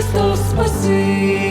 Христос спаси.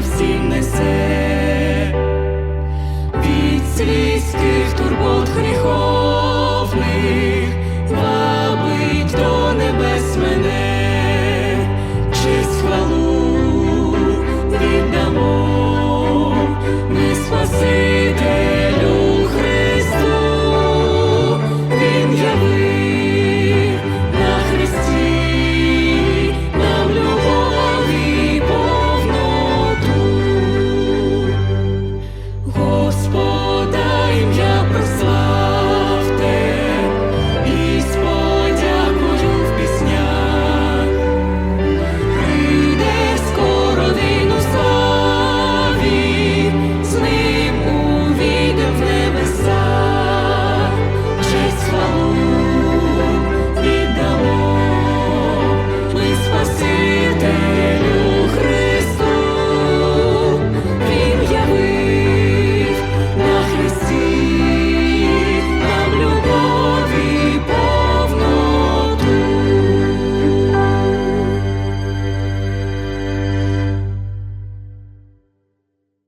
Щастя всім несе, від світських турбот гріховних.